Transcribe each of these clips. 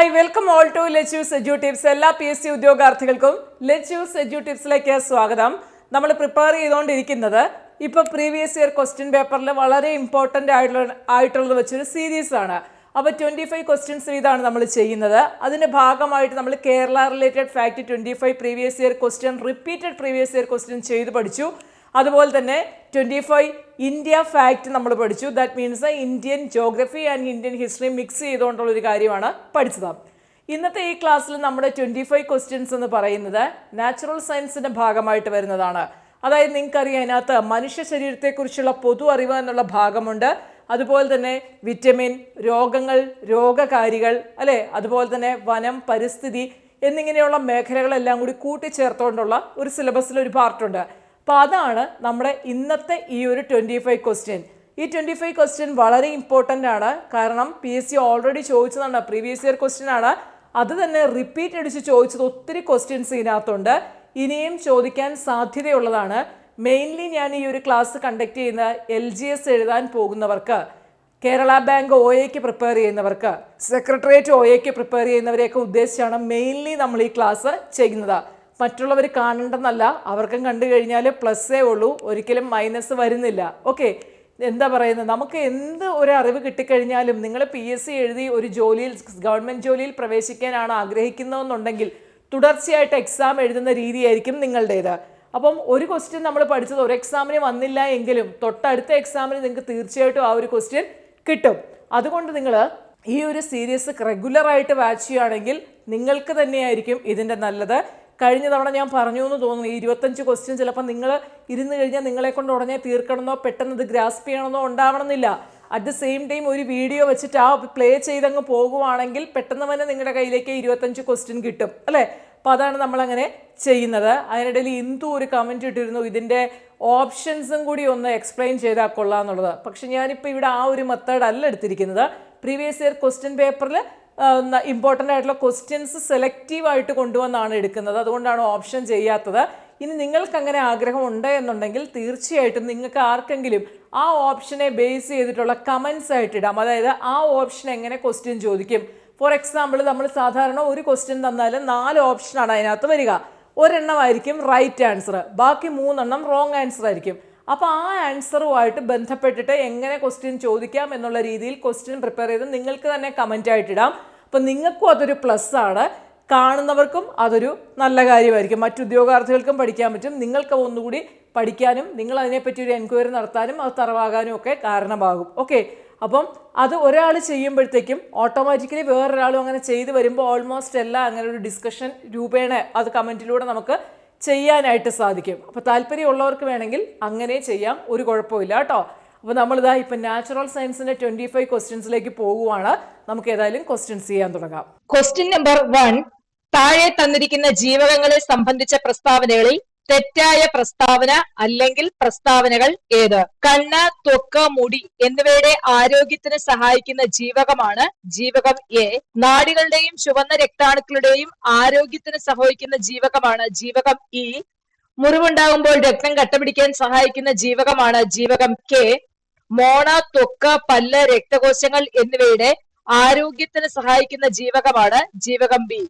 Hi welcome all to let us edu tips. എല്ലാ P S C ഉദ്യോഗാർത്ഥികൾക്കും let us edu ടിപ്സിലേക്ക് സ്വാഗതം. നമ്മൾ പ്രിപ്പയർ ചെയ്തുകൊണ്ടിരിക്കുന്നത് ഇപ്പോൾ പ്രീവിയസ് ഇയർ ക്വസ്റ്റ്യൻ പേപ്പറിൽ വളരെ ഇമ്പോർട്ടന്റ് ആയിട്ടുള്ള ആയിട്ടുള്ളത് വെച്ചൊരു സീരീസ് ആണ്. അപ്പോൾ ട്വന്റി ഫൈവ് ക്വസ്റ്റ്യൻസ് വീതമാണ് നമ്മൾ ചെയ്യുന്നത്. അതിന്റെ ഭാഗമായിട്ട് നമ്മൾ Kerala related fact twenty five previous year question repeated previous year question ചെയ്ത് പഠിച്ചു. അതുപോലെ തന്നെ ട്വന്റി ഫൈവ് ഇന്ത്യ ഫാക്റ്റ് നമ്മൾ പഠിച്ചു. That means Indian geography and Indian history mix ചെയ്തുകൊണ്ടുള്ള ഒരു കാര്യമാണ് പഠിച്ചത്. ഇന്നത്തെ ഈ ക്ലാസ്സിൽ നമ്മുടെ ട്വന്റി ഫൈവ് ക്വസ്റ്റ്യൻസ് എന്ന് പറയുന്നത് നാച്ചുറൽ സയൻസിന്റെ ഭാഗമായിട്ട് വരുന്നതാണ്. അതായത് നിങ്ങൾക്കറിയാം അതിനകത്ത് മനുഷ്യ ശരീരത്തെക്കുറിച്ചുള്ള പൊതു അറിവ് എന്നുള്ള ഭാഗമുണ്ട്. അതുപോലെ തന്നെ വിറ്റമിൻ രോഗങ്ങൾ രോഗകാരികൾ അല്ലേ? അതുപോലെ തന്നെ വനം പരിസ്ഥിതി എന്നിങ്ങനെയുള്ള മേഖലകളെല്ലാം കൂടി കൂട്ടിച്ചേർത്തുകൊണ്ടുള്ള ഒരു സിലബസിൽ ഒരു പാർട്ടുണ്ട് അപ്പോൾ അതാണ് നമ്മുടെ ഇന്നത്തെ ഈ ഒരു ട്വന്റി ഫൈവ് ക്വസ്റ്റ്യൻ ഈ ട്വന്റി ഫൈവ് ക്വസ്റ്റ്യൻ വളരെ ഇമ്പോർട്ടന്റ് ആണ്. കാരണം പി എസ് സി ഓൾറെഡി ചോദിച്ചതാണ് പ്രീവിയസ് ഇയർ ക്വസ്റ്റ്യൻ ആണ്. അത് തന്നെ റിപ്പീറ്റ് അടിച്ച് ചോദിച്ചത് ഒത്തിരി ക്വസ്റ്റ്യൻസ് ഇതിനകത്തുണ്ട്. ഇനിയും ചോദിക്കാൻ സാധ്യതയുള്ളതാണ്. മെയിൻലി ഞാൻ ഈ ഒരു ക്ലാസ് കണ്ടക്ട് ചെയ്യുന്ന എൽ ജി എസ് എഴുതാൻ പോകുന്നവർക്ക് കേരള ബാങ്ക് ഒ എക്ക് പ്രിപ്പയർ ചെയ്യുന്നവർക്ക് സെക്രട്ടേറിയറ്റ് ഒ എക്ക് പ്രിപ്പയർ ചെയ്യുന്നവരെയൊക്കെ ഉദ്ദേശിച്ചാണ് മെയിൻലി നമ്മൾ ഈ ക്ലാസ് ചെയ്യുന്നത്. മറ്റുള്ളവർ കാണണ്ടെന്നല്ല അവർക്കും കണ്ടു കഴിഞ്ഞാൽ പ്ലസ്സേ ഉള്ളൂ ഒരിക്കലും മൈനസ് വരുന്നില്ല. ഓക്കെ എന്താ പറയുന്നത്? നമുക്ക് എന്ത് ഒരു അറിവ് കിട്ടിക്കഴിഞ്ഞാലും നിങ്ങൾ പി എസ് സി എഴുതി ഒരു ജോലിയിൽ ഗവൺമെന്റ് ജോലിയിൽ പ്രവേശിക്കാനാണ് ആഗ്രഹിക്കുന്നതെന്നുണ്ടെങ്കിൽ തുടർച്ചയായിട്ട് എക്സാം എഴുതുന്ന രീതിയായിരിക്കും നിങ്ങളുടേത്. അപ്പം ഒരു ക്വസ്റ്റ്യൻ നമ്മൾ പഠിച്ചത് ഒരു എക്സാമിന് വന്നില്ല എങ്കിലും തൊട്ടടുത്ത എക്സാമിന് നിങ്ങൾക്ക് തീർച്ചയായിട്ടും ആ ഒരു ക്വസ്റ്റ്യൻ കിട്ടും. അതുകൊണ്ട് നിങ്ങൾ ഈ ഒരു സീരീസ് റെഗുലറായിട്ട് വാച്ച് ചെയ്യുകയാണെങ്കിൽ നിങ്ങൾക്ക് തന്നെയായിരിക്കും ഇതിന്റെ നല്ലത്. കഴിഞ്ഞ തവണ ഞാൻ പറഞ്ഞു എന്ന് തോന്നുന്നു. ഈ ഇരുപത്തഞ്ച് ക്വസ്റ്റ്യൻ ചിലപ്പോൾ നിങ്ങൾ ഇരുന്ന് കഴിഞ്ഞാൽ നിങ്ങളെ കൊണ്ട് ഉടനെ തീർക്കണമെന്നോ പെട്ടെന്ന് ഇത് ഗ്രാസ്പ് ചെയ്യണമെന്നോ ഉണ്ടാവണമെന്നില്ല. അറ്റ് ദ സെയിം ടൈം ഒരു വീഡിയോ വെച്ചിട്ട് ആ പ്ലേ ചെയ്തങ്ങ് പോകുവാണെങ്കിൽ പെട്ടെന്ന് തന്നെ നിങ്ങളുടെ കയ്യിലേക്ക് ഇരുപത്തഞ്ച് ക്വസ്റ്റ്യൻ കിട്ടും. അല്ലേ? അപ്പോൾ അതാണ് നമ്മളങ്ങനെ ചെയ്യുന്നത്. അതിനിടയിൽ ഇന്ദു ഒരു കമന്റ് ഇട്ടിരുന്നു. ഇതിന്റെ ഓപ്ഷൻസും കൂടി ഒന്ന് എക്സ്പ്ലെയിൻ ചെയ്താൽ കൊള്ളാം എന്നുള്ളത് പക്ഷെ ഞാനിപ്പോൾ ഇവിടെ ആ ഒരു മെത്തേഡ് അല്ല എടുത്തിരിക്കുന്നത്. പ്രീവിയസ് ഇയർ ക്വസ്റ്റ്യൻ പേപ്പറിൽ ഇമ്പോർട്ടന്റ് ആയിട്ടുള്ള ക്വസ്റ്റ്യൻസ് സെലക്റ്റീവ് ആയിട്ട് കൊണ്ടുവന്നാണ് എടുക്കുന്നത്. അതുകൊണ്ടാണ് ഓപ്ഷൻ ചെയ്യാത്തത്. ഇനി നിങ്ങൾക്ക് അങ്ങനെ ആഗ്രഹം ഉണ്ട് എന്നുണ്ടെങ്കിൽ തീർച്ചയായിട്ടും നിങ്ങൾക്ക് ആർക്കെങ്കിലും ആ ഓപ്ഷനെ ബേസ് ചെയ്തിട്ടുള്ള കമൻസ് ആയിട്ട് ഇടാം. അതായത് ആ ഓപ്ഷൻ എങ്ങനെ ക്വസ്റ്റ്യൻ ചോദിക്കും. ഫോർ എക്സാമ്പിൾ നമ്മൾ സാധാരണ ഒരു ക്വസ്റ്റ്യൻ തന്നാൽ നാല് ഓപ്ഷനാണ് അതിനകത്ത് വരിക. ഒരെണ്ണമായിരിക്കും റൈറ്റ് ആൻസർ ബാക്കി മൂന്നെണ്ണം റോങ് ആൻസർ ആയിരിക്കും. അപ്പോൾ ആ ആൻസറുമായിട്ട് ബന്ധപ്പെട്ടിട്ട് എങ്ങനെ ക്വസ്റ്റ്യൻ ചോദിക്കാം എന്നുള്ള രീതിയിൽ ക്വസ്റ്റ്യൻ പ്രിപ്പയർ ചെയ്ത് നിങ്ങൾക്ക് തന്നെ കമന്റ് ആയിട്ടിടാം അപ്പോൾ നിങ്ങൾക്കും അതൊരു പ്ലസ് ആണ്. കാണുന്നവർക്കും അതൊരു നല്ല കാര്യമായിരിക്കും. മറ്റു ഉദ്യോഗാർത്ഥികൾക്കും പഠിക്കാൻ പറ്റും. നിങ്ങൾക്ക് ഒന്നുകൂടി പഠിക്കാനും നിങ്ങൾ അതിനെപ്പറ്റി ഒരു എൻക്വയറി നടത്താനും അത് തറവാകാനും ഒക്കെ കാരണമാകും. ഓക്കെ അപ്പം അത് ഒരാൾ ചെയ്യുമ്പോഴത്തേക്കും ഓട്ടോമാറ്റിക്കലി വേറൊരാളും അങ്ങനെ ചെയ്തു വരുമ്പോൾ ഓൾമോസ്റ്റ് എല്ലാം അങ്ങനെ ഒരു ഡിസ്കഷൻ രൂപേണ അത് കമന്റിലൂടെ നമുക്ക് ചെയ്യാനായിട്ട് സാധിക്കും. അപ്പോൾ താല്പര്യമുള്ളവർക്ക് വേണമെങ്കിൽ അങ്ങനെ ചെയ്യാം ഒരു കുഴപ്പമില്ല കേട്ടോ. അപ്പോൾ നമ്മളിതാ ഇപ്പം നാച്ചുറൽ സയൻസിന്റെ ട്വന്റി ഫൈവ് ക്വസ്റ്റ്യൻസിലേക്ക് പോകുവാണ് നമുക്ക് ഏതായാലും ക്വസ്റ്റ്യൻസ് ചെയ്യാൻ തുടങ്ങാം. ക്വസ്റ്റ്യൻ നമ്പർ വൺ താഴെ തന്നിരിക്കുന്ന ജീവകങ്ങളെ സംബന്ധിച്ച പ്രസ്താവനകളിൽ തെറ്റായ പ്രസ്താവന അല്ലെങ്കിൽ പ്രസ്താവനകൾ ഏത്? കണ്ണ് ത്വക്ക് മുടി എന്നിവയുടെ ആരോഗ്യത്തിന് സഹായിക്കുന്ന ജീവകമാണ് ജീവകം എ. നാടികളുടെയും ചുവന്ന രക്താണുക്കളുടെയും ആരോഗ്യത്തിന് സഹായിക്കുന്ന ജീവകമാണ് ജീവകം ഇ. മുറിവുണ്ടാകുമ്പോൾ രക്തം കട്ടപിടിക്കാൻ സഹായിക്കുന്ന ജീവകമാണ് ജീവകം കെ. മോണ ത്വക്ക് പല്ല് രക്തകോശങ്ങൾ എന്നിവയുടെ ആരോഗ്യത്തിന് സഹായിക്കുന്ന ജീവകമാണ് ജീവകം ബി.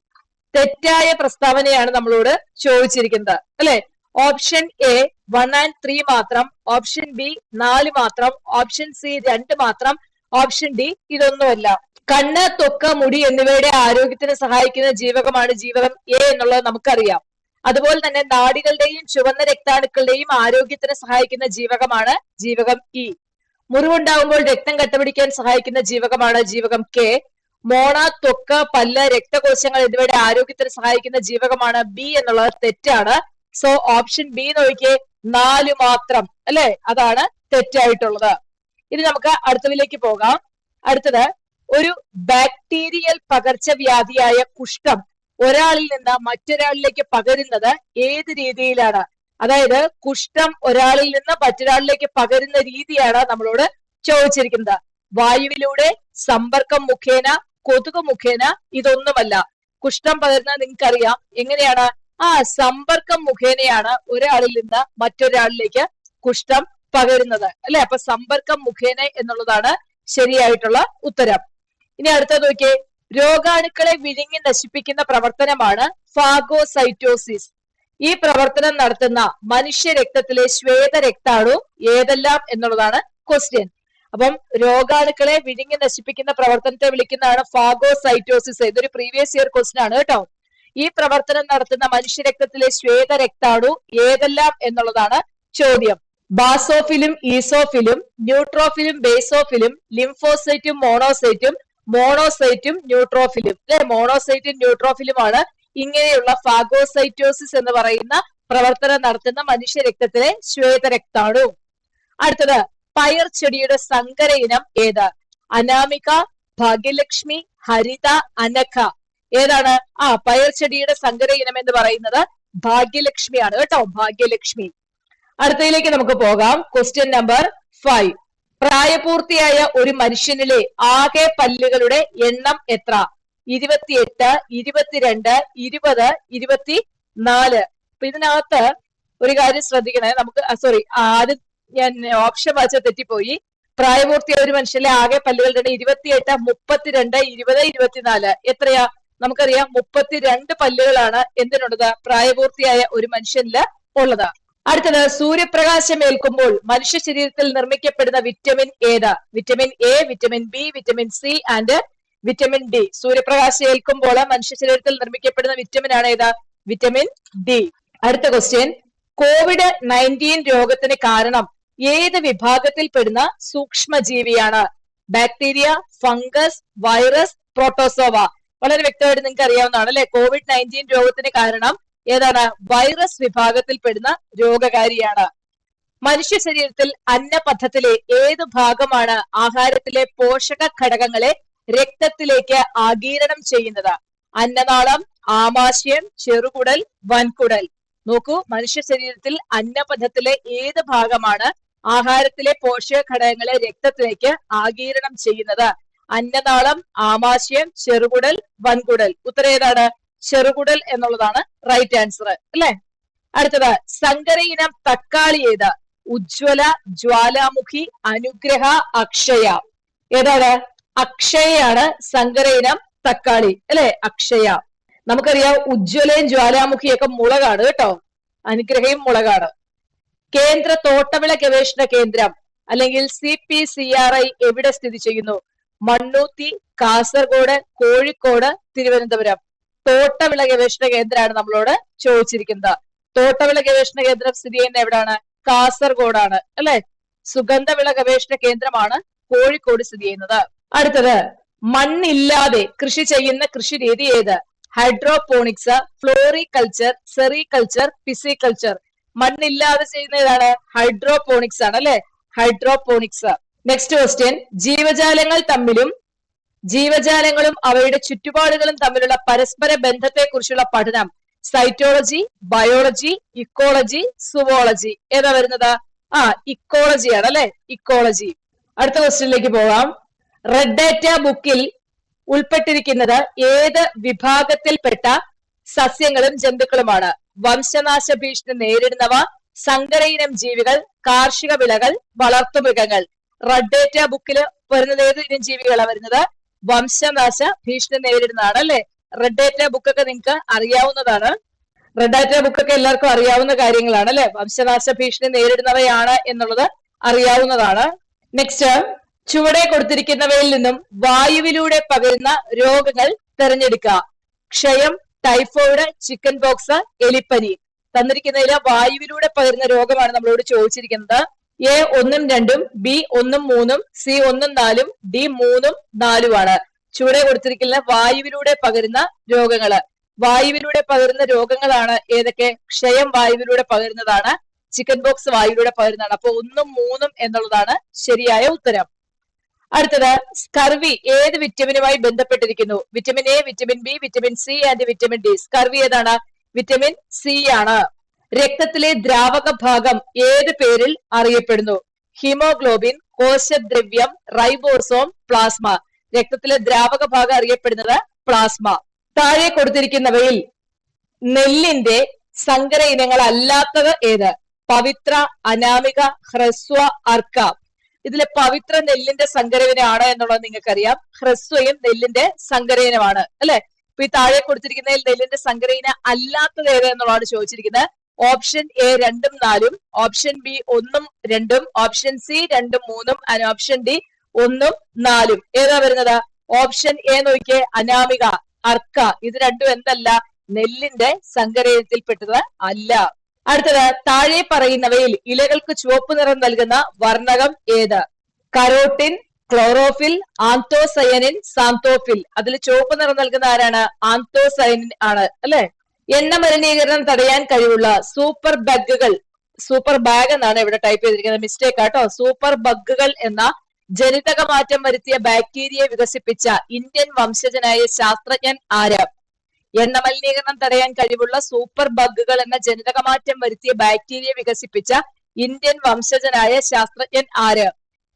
തെറ്റായ പ്രസ്താവനയാണ് നമ്മളോട് ചോദിച്ചിരിക്കുന്നത്. അല്ലെ? Option A one and three മാത്രം ഓപ്ഷൻ ബി നാല് മാത്രം ഓപ്ഷൻ സി രണ്ട് മാത്രം ഓപ്ഷൻ ഡി ഇതൊന്നുമല്ല. കണ്ണ് തൊക്ക മുടി എന്നിവയുടെ ആരോഗ്യത്തിന് സഹായിക്കുന്ന ജീവകമാണ് ജീവകം എ എന്നുള്ളത് നമുക്കറിയാം. അതുപോലെ തന്നെ നാടികളുടെയും ചുവന്ന രക്താണുക്കളുടെയും ആരോഗ്യത്തിന് സഹായിക്കുന്ന ജീവകമാണ് ജീവകം ഇ മുറിവുണ്ടാകുമ്പോൾ രക്തം കട്ടപിടിക്കാൻ സഹായിക്കുന്ന ജീവകമാണ് ജീവകം കെ മോണ ത്വക്ക് പല്ല് രക്തകോശങ്ങൾ എന്നിവയുടെ ആരോഗ്യത്തിന് സഹായിക്കുന്ന ജീവകമാണ് ബി എന്നുള്ളത് തെറ്റാണ്. സോ ഓപ്ഷൻ ബി നോക്കിയേ നാല് മാത്രം അല്ലെ? അതാണ് തെറ്റായിട്ടുള്ളത്. ഇനി നമുക്ക് അടുത്തതിലേക്ക് പോകാം. അടുത്തത് ഒരു ബാക്ടീരിയൽ പകർച്ചവ്യാധിയായ കുഷ്ഠം ഒരാളിൽ നിന്ന് മറ്റൊരാളിലേക്ക് പകരുന്നത് ഏത് രീതിയിലാണ്? അതായത് കുഷ്ഠം ഒരാളിൽ നിന്ന് മറ്റൊരാളിലേക്ക് പകരുന്ന രീതിയാണ് നമ്മളോട് ചോദിച്ചിരിക്കുന്നത്. വായുവിലൂടെ സമ്പർക്കം മുഖേന കൊതുക് മുഖേന ഇതൊന്നുമല്ല. കുഷ്ഠം പകരുന്ന നിങ്ങൾക്കറിയാം. എങ്ങനെയാണ്? ആ സമ്പർക്കം മുഖേനയാണ് ഒരാളിൽ നിന്ന് മറ്റൊരാളിലേക്ക് കുഷ്ഠം പകരുന്നത്. അല്ലെ? അപ്പൊ സമ്പർക്കം മുഖേന എന്നുള്ളതാണ് ശരിയായിട്ടുള്ള ഉത്തരം. ഇനി അടുത്തത് നോക്കിയേ. രോഗാണുക്കളെ വിഴുങ്ങി നശിപ്പിക്കുന്ന പ്രവർത്തനമാണ് ഫാഗോസൈറ്റോസിസ്. ഈ പ്രവർത്തനം നടത്തുന്ന മനുഷ്യ രക്തത്തിലെ ശ്വേത രക്താണു ഏതെല്ലാം എന്നുള്ളതാണ് ക്വസ്റ്റ്യൻ അപ്പം രോഗാണുക്കളെ വിഴുങ്ങി നശിപ്പിക്കുന്ന പ്രവർത്തനത്തെ വിളിക്കുന്നതാണ് ഫാഗോസൈറ്റോസിസ് ഇതൊരു പ്രീവിയസ് ഇയർ ക്വസ്റ്റൻ ആണ് കേട്ടോ. ഈ പ്രവർത്തനം നടത്തുന്ന മനുഷ്യരക്തത്തിലെ ശ്വേത രക്താണു ഏതെല്ലാം എന്നുള്ളതാണ് ചോദ്യം. ബാസോഫിലും ഈസോഫിലും ന്യൂട്രോഫിലും ബേസോഫിലും ലിംഫോസൈറ്റും മോണോസൈറ്റും മോണോസൈറ്റും ന്യൂട്രോഫിലും. അല്ലെ? മോണോസൈറ്റും ന്യൂട്രോഫിലുമാണ് ഇങ്ങനെയുള്ള ഫാഗോസൈറ്റോസിസ് എന്ന് പറയുന്ന പ്രവർത്തനം നടത്തുന്ന മനുഷ്യ രക്തത്തിലെ ശ്വേത രക്താണു അടുത്തത് പയർ ചെടിയുടെ സങ്കര ഇനം ഏത്? അനാമിക ഭാഗ്യലക്ഷ്മി ഹരിത അനഖ ഏതാണ്? ആ പയർ ചെടിയുടെ സങ്കര ഇനം എന്ന് പറയുന്നത് ഭാഗ്യലക്ഷ്മിയാണ്. കേട്ടോ ഭാഗ്യലക്ഷ്മി. അടുത്തതിലേക്ക് നമുക്ക് പോകാം. ക്വസ്റ്റ്യൻ നമ്പർ ഫൈവ് പ്രായപൂർത്തിയായ ഒരു മനുഷ്യനിലെ ആകെ പല്ലുകളുടെ എണ്ണം എത്ര? ഇരുപത്തിയെട്ട് ഇരുപത്തിരണ്ട് ഇരുപത് ഇരുപത്തി നാല് അപ്പൊ ഇതിനകത്ത് ഒരു കാര്യം ശ്രദ്ധിക്കണേ. നമുക്ക് സോറി ആദ്യം ഞാൻ ഓപ്ഷൻ വായിച്ച തെറ്റിപ്പോയി. പ്രായപൂർത്തിയായ ഒരു മനുഷ്യന്റെ ആകെ പല്ലുകളുടെ ഇരുപത്തിയെട്ട് മുപ്പത്തിരണ്ട് ഇരുപത് ഇരുപത്തിനാല്. എത്രയാ? നമുക്കറിയാം മുപ്പത്തിരണ്ട് പല്ലുകളാണ് എന്തിനുള്ളത്? പ്രായപൂർത്തിയായ ഒരു മനുഷ്യനിൽ ഉള്ളത്. അടുത്തത് സൂര്യപ്രകാശം ഏൽക്കുമ്പോൾ മനുഷ്യ ശരീരത്തിൽ നിർമ്മിക്കപ്പെടുന്ന വിറ്റമിൻ ഏതാ? Vitamin A vitamin B vitamin C and vitamin D. സൂര്യപ്രകാശം ഏൽക്കുമ്പോൾ മനുഷ്യ ശരീരത്തിൽ നിർമ്മിക്കപ്പെടുന്ന വിറ്റമിൻ ആണ് ഏതാ? Vitamin D. അടുത്ത ക്വസ്റ്റ്യൻ കോവിഡ് നയന്റീൻ രോഗത്തിന് കാരണം ഏത് വിഭാഗത്തിൽപ്പെടുന്ന സൂക്ഷ്മജീവിയാണ്? ബാക്ടീരിയ ഫംഗസ് വൈറസ് പ്രോട്ടോസോവ വളരെ വ്യക്തമായിട്ട് നിങ്ങൾക്ക് അറിയാവുന്നതാണ് അല്ലെ? കോവിഡ് നയന്റീൻ രോഗത്തിന് കാരണം ഏതാണ്? വൈറസ് വിഭാഗത്തിൽപ്പെടുന്ന രോഗകാരിയാണ്. മനുഷ്യ ശരീരത്തിൽ അന്നപഥത്തിലെ ഏത് ഭാഗമാണ് ആഹാരത്തിലെ പോഷക ഘടകങ്ങളെ രക്തത്തിലേക്ക് ആഗീരണം ചെയ്യുന്നത്? അന്നനാളം ആമാശയം ചെറുകുടൽ വൻകുടൽ. നോക്കൂ മനുഷ്യ ശരീരത്തിൽ അന്നപഥത്തിലെ ഏത് ഭാഗമാണ് ആഹാരത്തിലെ പോഷക ഘടകങ്ങളെ രക്തത്തിലേക്ക് ആഗീരണം ചെയ്യുന്നത്. അന്നനാളം ആമാശയം ചെറുകുടൽ വൻകുടൽ. ഉത്തരം ഏതാണ്? ചെറുകുടൽ എന്നുള്ളതാണ് റൈറ്റ് ആൻസർ അല്ലെ? അടുത്തത് സങ്കര ഇനം തക്കാളി ഏത്? ഉജ്വല ജ്വാലാമുഖി അനുഗ്രഹ അക്ഷയ. ഏതാണ്? അക്ഷയയാണ് സങ്കര ഇനം തക്കാളി. അല്ലെ? അക്ഷയ. നമുക്കറിയാം ഉജ്ജ്വലയും ജ്വാലാമുഖിയൊക്കെ മുളകാണ് കേട്ടോ. അനുഗ്രഹയും മുളകാണ്. കേന്ദ്ര തോട്ടവിള ഗവേഷണ കേന്ദ്രം അല്ലെങ്കിൽ C P C R I എവിടെ സ്ഥിതി ചെയ്യുന്നു? മണ്ണൂത്തി കാസർഗോഡ് കോഴിക്കോട് തിരുവനന്തപുരം. തോട്ടവിള ഗവേഷണ കേന്ദ്രമാണ് നമ്മളോട് ചോദിച്ചിരിക്കുന്നത്. തോട്ടവിള ഗവേഷണ കേന്ദ്രം സ്ഥിതി ചെയ്യുന്ന എവിടാണ്? കാസർഗോഡാണ് അല്ലെ? സുഗന്ധവിള ഗവേഷണ കേന്ദ്രമാണ് കോഴിക്കോട് സ്ഥിതി ചെയ്യുന്നത്. അടുത്തത് മണ്ണില്ലാതെ കൃഷി ചെയ്യുന്ന കൃഷി രീതി ഏത്? Hydroponics floriculture sericulture pisciculture. മണ്ണില്ലാതെ ചെയ്യുന്ന ഏതാണ് ഹൈഡ്രോപോണിക്സ് ആണ് അല്ലെ? ഹൈഡ്രോപോണിക്സ് നെക്സ്റ്റ് ക്വസ്റ്റ്യൻ ജീവജാലങ്ങൾ തമ്മിലും ജീവജാലങ്ങളും അവയുടെ ചുറ്റുപാടുകളും തമ്മിലുള്ള പരസ്പര ബന്ധത്തെ കുറിച്ചുള്ള പഠനം. സൈറ്റോളജി ബയോളജി ഇക്കോളജി സുവോളജി ഏതാ വരുന്നത്? ആ ഇക്കോളജി ആണ് അല്ലെ? ഇക്കോളജി അടുത്ത ക്വസ്റ്റ്യനിലേക്ക് പോകാം. റെഡ് ഡാറ്റ ബുക്കിൽ ഉൾപ്പെട്ടിരിക്കുന്നത് ഏത് വിഭാഗത്തിൽപ്പെട്ട സസ്യങ്ങളും ജന്തുക്കളുമാണ്? വംശനാശ ഭീഷണി നേരിടുന്നവ സങ്കരയിനം ജീവികൾ കാർഷിക വിളകൾ വളർത്തുമൃഗങ്ങൾ റെഡ് ഡേറ്റ ബുക്കിൽ വരുന്നത് ഏത് ഇനം ജീവികളാണ് വരുന്നത്? വംശനാശ ഭീഷണി നേരിടുന്നതാണ് അല്ലെ റെഡ് ഡേറ്റ ബുക്കൊക്കെ നിങ്ങൾക്ക് അറിയാവുന്നതാണ് റെഡ് ഡേറ്റ ബുക്കൊക്കെ എല്ലാവർക്കും അറിയാവുന്ന കാര്യങ്ങളാണ് അല്ലെ വംശനാശ ഭീഷണി നേരിടുന്നവയാണ് എന്നുള്ളത് അറിയാവുന്നതാണ്. നെക്സ്റ്റ് ചുവടെ കൊടുത്തിരിക്കുന്നവയിൽ നിന്നും വായുവിലൂടെ പകരുന്ന രോഗങ്ങൾ തെരഞ്ഞെടുക്കുക. ക്ഷയം ടൈഫോയിഡ് ചിക്കൻ ബോക്സ് എലിപ്പനി. തന്നിരിക്കുന്നതിൽ വായുവിലൂടെ പകരുന്ന രോഗമാണ് നമ്മളോട് ചോദിച്ചിരിക്കുന്നത്. എ ഒന്നും രണ്ടും ബി ഒന്നും മൂന്നും സി ഒന്നും നാലും ഡി മൂന്നും നാലുമാണ്. ചുവടെ കൊടുത്തിരിക്കുന്ന വായുവിലൂടെ പകരുന്ന രോഗങ്ങൾ. വായുവിലൂടെ പകരുന്ന രോഗങ്ങളാണ് ഏതൊക്കെ? ക്ഷയം വായുവിലൂടെ പകരുന്നതാണ് ചിക്കൻ ബോക്സ് വായുവിലൂടെ പകരുന്നതാണ്. അപ്പൊ ഒന്നും മൂന്നും എന്നുള്ളതാണ് ശരിയായ ഉത്തരം. അടുത്തത് സ്കർവി ഏത് വിറ്റമിനുമായി ബന്ധപ്പെട്ടിരിക്കുന്നു? Vitamin A vitamin B vitamin C and vitamin D scurvy ഏതാണ്? വിറ്റമിൻ സി ആണ്. രക്തത്തിലെ ദ്രാവക ഭാഗം ഏത് പേരിൽ അറിയപ്പെടുന്നു? ഹിമോഗ്ലോബിൻ കോശദ്രവ്യം റൈബോസോം പ്ലാസ്മ രക്തത്തിലെ ദ്രാവക ഭാഗം അറിയപ്പെടുന്നത് പ്ലാസ്മ താഴെ കൊടുത്തിരിക്കുന്നവയിൽ നെല്ലിന്റെ സങ്കര ഇനങ്ങൾ അല്ലാത്തത് ഏത്? പവിത്ര അനാമിക ഹ്രസ്വ അർക്ക. ഇതിലെ പവിത്ര നെല്ലിന്റെ സങ്കരവിനാണ് എന്നുള്ളത് നിങ്ങൾക്കറിയാം. ഹ്രസ്വയും നെല്ലിന്റെ സങ്കരയിനമാണ് അല്ലെ? ഇപ്പൊ ഈ താഴെ കൊടുത്തിരിക്കുന്നതിൽ നെല്ലിന്റെ സങ്കരയിന അല്ലാത്തത് ഏത് എന്നുള്ളതാണ് ചോദിച്ചിരിക്കുന്നത്. ഓപ്ഷൻ എ രണ്ടും നാലും ഓപ്ഷൻ ബി ഒന്നും രണ്ടും ഓപ്ഷൻ സി രണ്ടും മൂന്നും ഓപ്ഷൻ ഡി ഒന്നും നാലും. ഏതാ വരുന്നത്? ഓപ്ഷൻ എ നോക്കിയേ അനാമിക അർക്ക. ഇത് രണ്ടും എന്തല്ല നെല്ലിന്റെ സങ്കരയിനത്തിൽപ്പെട്ടത് അല്ല. അടുത്തത് താഴെ പറയുന്നവയിൽ ഇലകൾക്ക് ചുവപ്പ് നിറം നൽകുന്ന വർണകം ഏത്? Carotene chlorophyll anthocyanin xanthophyll. അതിൽ ചുവപ്പ് നിറം നൽകുന്ന ആരാണ്? ആന്തോസയനിൻ ആണ് അല്ലെ? എണ്ണ മലിനീകരണം തടയാൻ കഴിവുള്ള സൂപ്പർ ബഗുകൾ സൂപ്പർ ബാഗ് എന്നാണ് ഇവിടെ ടൈപ്പ് ചെയ്തിരിക്കുന്നത്. മിസ്റ്റേക്ക് ആട്ടോ. സൂപ്പർ ബഗുകൾ എന്ന ജനിതക മാറ്റം വരുത്തിയ ബാക്ടീരിയ വികസിപ്പിച്ച ഇന്ത്യൻ വംശജനായ ശാസ്ത്രജ്ഞൻ ആര്? എണ്ണ മലിനീകരണം തടയാൻ കഴിവുള്ള സൂപ്പർ ബഗുകൾ എന്ന ജനിതകമാറ്റം വരുത്തിയ ബാക്ടീരിയ വികസിപ്പിച്ച ഇന്ത്യൻ വംശജനായ ശാസ്ത്രജ്ഞൻ ആര്?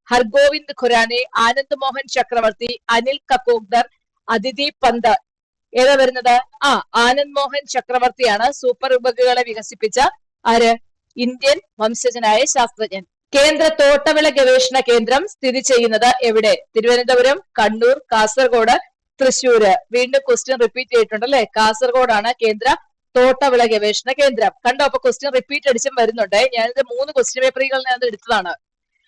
ഹർഗോവിന്ദ് ഖുരാനെ ആനന്ദ് മോഹൻ ചക്രവർത്തി അനിൽ കക്കോക്ദർ അതിഥി പന്ത്. ഏതാ വരുന്നത്? ആ ആനന്ദ് മോഹൻ ചക്രവർത്തിയാണ് സൂപ്പർ ബഗുകളെ വികസിപ്പിച്ച ആര്? ഇന്ത്യൻ വംശജനായ ശാസ്ത്രജ്ഞൻ. കേന്ദ്ര തോട്ടവിള ഗവേഷണ കേന്ദ്രം സ്ഥിതി ചെയ്യുന്നത് എവിടെ? തിരുവനന്തപുരം കണ്ണൂർ കാസർഗോഡ് തൃശ്ശൂര്. വീണ്ടും ക്വസ്റ്റ്യൻ റിപ്പീറ്റ് ചെയ്തിട്ടുണ്ട് അല്ലെ? കാസർഗോഡാണ് കേന്ദ്ര തോട്ടവിള ഗവേഷണ കേന്ദ്രം. കണ്ടോ? അപ്പൊ ക്വസ്റ്റ്യൻ റിപ്പീറ്റ് അടിച്ചും വരുന്നുണ്ട്. ഞാനിത് മൂന്ന് ക്വസ്റ്റ്യൻ പേപ്പറുകളിൽ ഞാൻ എടുത്തതാണ്.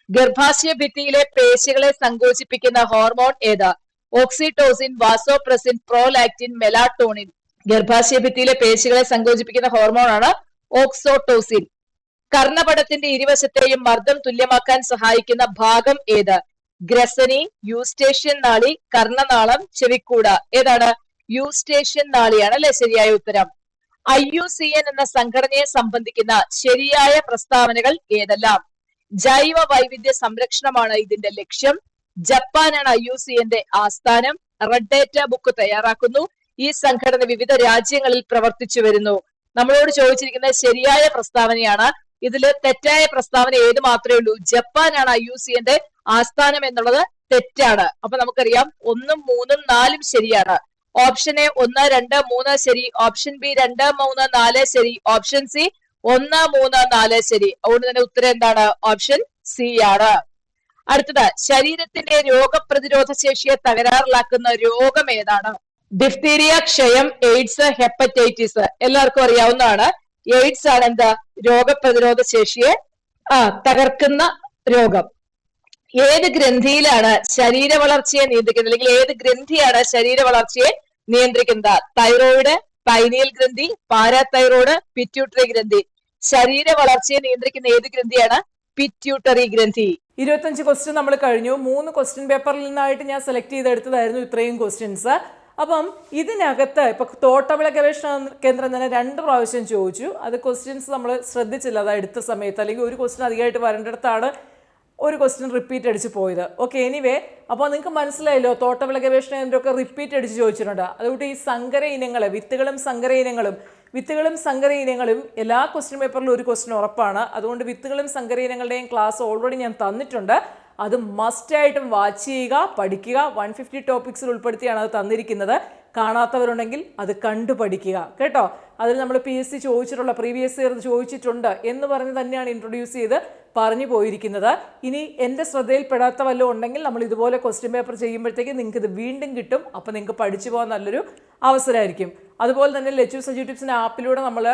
ഗർഭാശയ ഭിത്തിയിലെ പേശികളെ സങ്കോചിപ്പിക്കുന്ന ഹോർമോൺ ഏത്? ഓക്സിറ്റോസിൻ വാസോപ്രസിൻ പ്രോലാക്റ്റിൻ മെലാട്ടോണിൻ ഗർഭാശയ ഭിത്തിയിലെ പേശികളെ സങ്കോചിപ്പിക്കുന്ന ഹോർമോൺ ആണ് ഓക്സോട്ടോസിൻ കർണപടത്തിന്റെ ഇരുവശത്തെയും മർദ്ദം തുല്യമാക്കാൻ സഹായിക്കുന്ന ഭാഗം ഏത്? ഗ്രസനി യൂസ്റ്റേഷ്യൻ നാളി കർണനാളം ചെവിക്കൂട. ഏതാണ്? യൂസ്റ്റേഷ്യൻ നാളിയാണ് അല്ലെ ശരിയായ ഉത്തരം? ഐ യു സി എൻ എന്ന സംഘടനയെ സംബന്ധിക്കുന്ന ശരിയായ പ്രസ്താവനകൾ ഏതെല്ലാം? ജൈവ വൈവിധ്യ സംരക്ഷണമാണ് ഇതിന്റെ ലക്ഷ്യം. ജപ്പാനാണ് ഐ യു സി എന്റെ ആസ്ഥാനം. റെഡ് ഡേറ്റ ബുക്ക് തയ്യാറാക്കുന്നു. ഈ സംഘടന വിവിധ രാജ്യങ്ങളിൽ പ്രവർത്തിച്ചു വരുന്നു. നമ്മളോട് ചോദിച്ചിരിക്കുന്ന ശരിയായ പ്രസ്താവനയാണ്. ഇതിൽ തെറ്റായ പ്രസ്താവന ഏത് മാത്രമേ ഉള്ളൂ? ജപ്പാനാണ് ഐ യു സിന്റെ ആസ്ഥാനം എന്നുള്ളത് തെറ്റാണ്. അപ്പൊ നമുക്കറിയാം ഒന്നും മൂന്നും നാലും ശരിയാണ്. ഓപ്ഷൻ എ ഒന്ന് രണ്ട് മൂന്ന് ശരി. ഓപ്ഷൻ ബി രണ്ട് മൂന്ന് നാല് ശരി. ഓപ്ഷൻ സി ഒന്ന് മൂന്ന് നാല് ശരി. അതുകൊണ്ട് തന്നെ ഉത്തരം എന്താണ്? ഓപ്ഷൻ സി ആണ്. അടുത്തത് ശരീരത്തിന്റെ രോഗപ്രതിരോധ ശേഷിയെ തകരാറിലാക്കുന്ന രോഗം ഏതാണ്? ഡിഫ്തീരിയ ക്ഷയം എയ്ഡ്സ് ഹെപ്പറ്റൈറ്റിസ്. എല്ലാവർക്കും അറിയാവുന്നതാണ്. എയ്ഡ്സ് ആണ് എന്താ രോഗപ്രതിരോധ ശേഷിയെ ആ തകർക്കുന്ന രോഗം. ഏത് ഗ്രന്ഥിയിലാണ് ശരീര വളർച്ചയെ നിയന്ത്രിക്കുന്നത്? അല്ലെങ്കിൽ ഏത് ഗ്രന്ഥിയാണ് ശരീര വളർച്ചയെ നിയന്ത്രിക്കുന്നത്? തൈറോയിഡ് പൈനിയൽ ഗ്രന്ഥി പാരാതൈറോയിഡ് പിറ്റ്യൂട്ടറി ഗ്രന്ഥി. ശരീര വളർച്ചയെ നിയന്ത്രിക്കുന്ന ഏത് ഗ്രന്ഥിയാണ്? പിറ്റ്യൂട്ടറി ഗ്രന്ഥി. ഇരുപത്തഞ്ച് ക്വസ്റ്റ്യൻ നമ്മൾ കഴിഞ്ഞു. മൂന്ന് ക്വസ്റ്റ്യൻ പേപ്പറിൽ നിന്നായിട്ട് ഞാൻ സെലക്ട് ചെയ്തെടുത്തതായിരുന്നു ഇത്രയും ക്വസ്റ്റ്യൻസ് അപ്പം ഇതിനകത്ത് ഇപ്പൊ തോട്ടവിള ഗവേഷണ കേന്ദ്രം തന്നെ രണ്ട് പ്രാവശ്യം ചോദിച്ചു. അത് ക്വസ്റ്റ്യൻസ് നമ്മൾ ശ്രദ്ധിച്ചില്ല. അത് എടുത്ത സമയത്ത്. അല്ലെങ്കിൽ ഒരു ക്വസ്റ്റ്യൻ അധികമായിട്ട് വരേണ്ടടുത്താണ് ഒരു ക്വസ്റ്റ്യൻ റിപ്പീറ്റ് അടിച്ച് പോയത്. ഓക്കെ എനിവേ അപ്പോൾ നിങ്ങൾക്ക് മനസ്സിലായല്ലോ തോട്ടവിള ഗവേഷണ കേന്ദ്രമൊക്കെ റിപ്പീറ്റ് അടിച്ച് ചോദിച്ചിട്ടുണ്ട്. അതുകൊണ്ട് ഈ സങ്കര ഇനങ്ങൾ വിത്തുകളും സങ്കര ഇനങ്ങളും വിത്തുകളും സങ്കര ഇനങ്ങളും എല്ലാ ക്വസ്റ്റ്യൻ പേപ്പറിലും ഒരു ക്വസ്റ്റ്യൻ ഉറപ്പാണ്. അതുകൊണ്ട് വിത്തുകളും സങ്കര ഇനങ്ങളുടെയും ക്ലാസ് ഓൾറെഡി ഞാൻ തന്നിട്ടുണ്ട്. അത് മസ്റ്റായിട്ടും വാച്ച് ചെയ്യുക പഠിക്കുക. വൺ ഫിഫ്റ്റി ടോപ്പിക്സിൽ ഉൾപ്പെടുത്തിയാണ് അത് തന്നിരിക്കുന്നത്. കാണാത്തവരുണ്ടെങ്കിൽ അത് കണ്ടു പഠിക്കുക. കേട്ടോ? അതിൽ നമ്മൾ പി എസ് സി ചോദിച്ചിട്ടുള്ള പ്രീവിയസ് ഇയർ ചോദിച്ചിട്ടുണ്ട് എന്ന് പറഞ്ഞ് തന്നെയാണ് ഇൻട്രൊഡ്യൂസ് ചെയ്ത് പറഞ്ഞു പോയിരിക്കുന്നത്. ഇനി എന്റെ ശ്രദ്ധയിൽപ്പെടാത്ത വല്ലതും ഉണ്ടെങ്കിൽ നമ്മൾ ഇതുപോലെ ക്വസ്റ്റ്യൻ പേപ്പർ ചെയ്യുമ്പോഴത്തേക്ക് നിങ്ങൾക്ക് ഇത് വീണ്ടും കിട്ടും. അപ്പോൾ നിങ്ങൾക്ക് പഠിച്ചു പോകാൻ നല്ലൊരു അവസരമായിരിക്കും. അതുപോലെ തന്നെ ലച്ചു സജി ടിപ്സിന്റെ ആപ്പിലൂടെ നമ്മൾ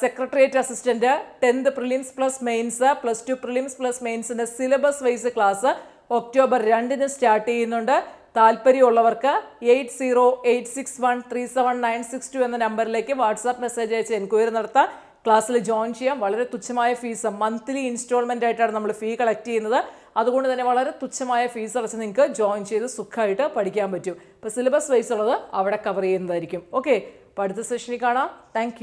secretariat assistant tenth prelims plus mains plus two prelims plus മെയിൻസിന്റെ syllabus wise class October രണ്ടിന് സ്റ്റാർട്ട് ചെയ്യുന്നുണ്ട്. താല്പര്യമുള്ളവർക്ക് eight zero eight six one three seven nine six two എന്ന നമ്പറിലേക്ക് വാട്സാപ്പ് മെസ്സേജ് അയച്ച് എൻക്വയറി നടത്താം. ക്ലാസ്സിൽ ജോയിൻ ചെയ്യാം. വളരെ തുച്ഛമായ ഫീസ് മന്ത്ലി ഇൻസ്റ്റാൾമെന്റ് ആയിട്ടാണ് നമ്മൾ ഫീ കളക്ട് ചെയ്യുന്നത്. അതുകൊണ്ട് തന്നെ വളരെ തുച്ഛമായ ഫീസ് അടച്ച് നിങ്ങൾക്ക് ജോയിൻ ചെയ്ത് സുഖമായിട്ട് പഠിക്കാൻ പറ്റും. ഇപ്പോൾ സിലബസ് വൈസ് ഉള്ളത് അവിടെ കവർ ചെയ്യുന്നതായിരിക്കും. ഓക്കെ അപ്പോൾ അടുത്ത സെഷനിൽ കാണാം. താങ്ക്